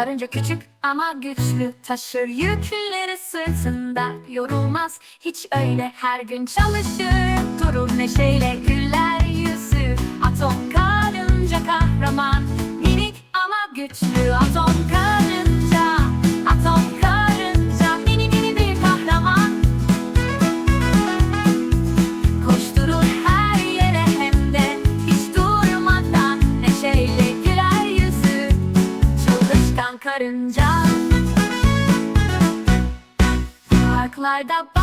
Karınca küçük ama güçlü Taşır. Yükleri sırtında Yorulmaz. Hiç öyle Her gün çalışır. Durur neşeyle güler Parklarda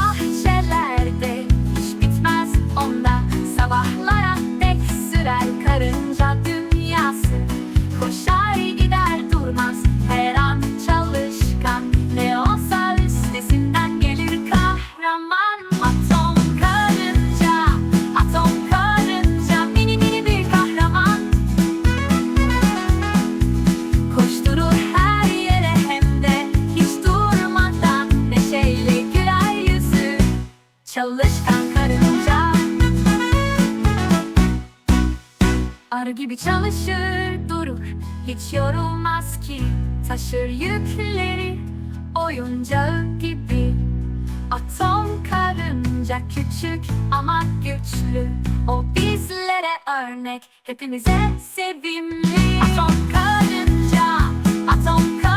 Arı gibi çalışır durur. Hiç yorulmaz ki. Taşır yükleri Oyuncağı gibi. Atom karınca küçük ama güçlü. O bizlere örnek. Hepimize sevimli. Atom karınca Atom karınca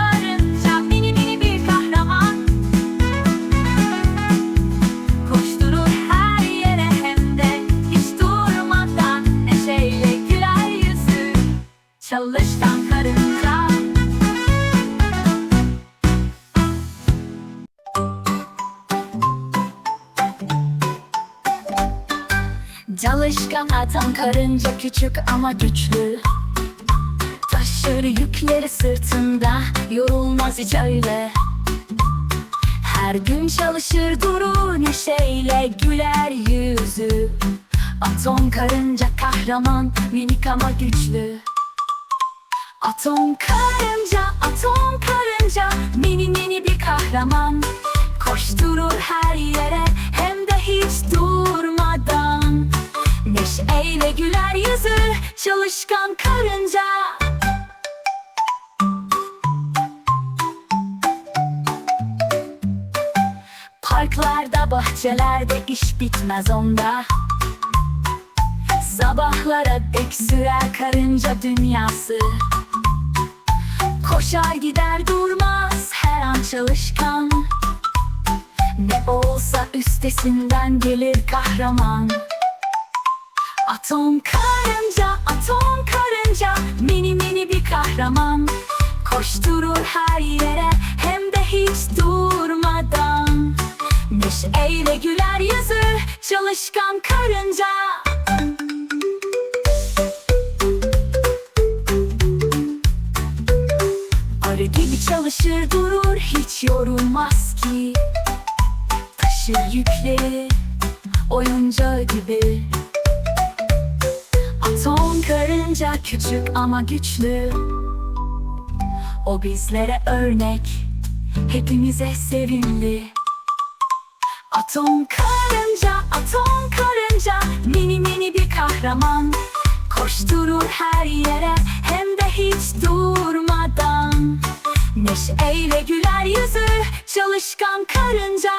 Çalışkan karınca. Çalışkan atom karınca küçük ama güçlü. Taşır yükleri sırtında Yorulmaz hiç öyle. Her gün çalışır durur neşeyle güler yüzü. Atom karınca kahraman minik ama güçlü Atom karınca, atom karınca Mini mini bir kahraman. Koşturur her yere hem de hiç durmadan. Neşeyle güler yüzü çalışkan karınca. Parklarda, bahçelerde iş bitmez onda. Sabahlara dek sürer karınca dünyası Koşar gider durmaz her an çalışkan. Ne olsa üstesinden gelir kahraman. Atom karınca, atom karınca Mini mini bir kahraman. Koşturur her yere hem de hiç durmadan. Neşeyle güler yüzü çalışkan karınca çalışır durur hiç yorulmaz ki. Taşır yükleri oyuncağı gibi. Atom karınca küçük ama güçlü. O bizlere örnek Hepimize sevimli. Atom karınca, atom karınca Mini mini bir kahraman. Koşturur her yere Neşeyle güler yüzü. Çalışkan karınca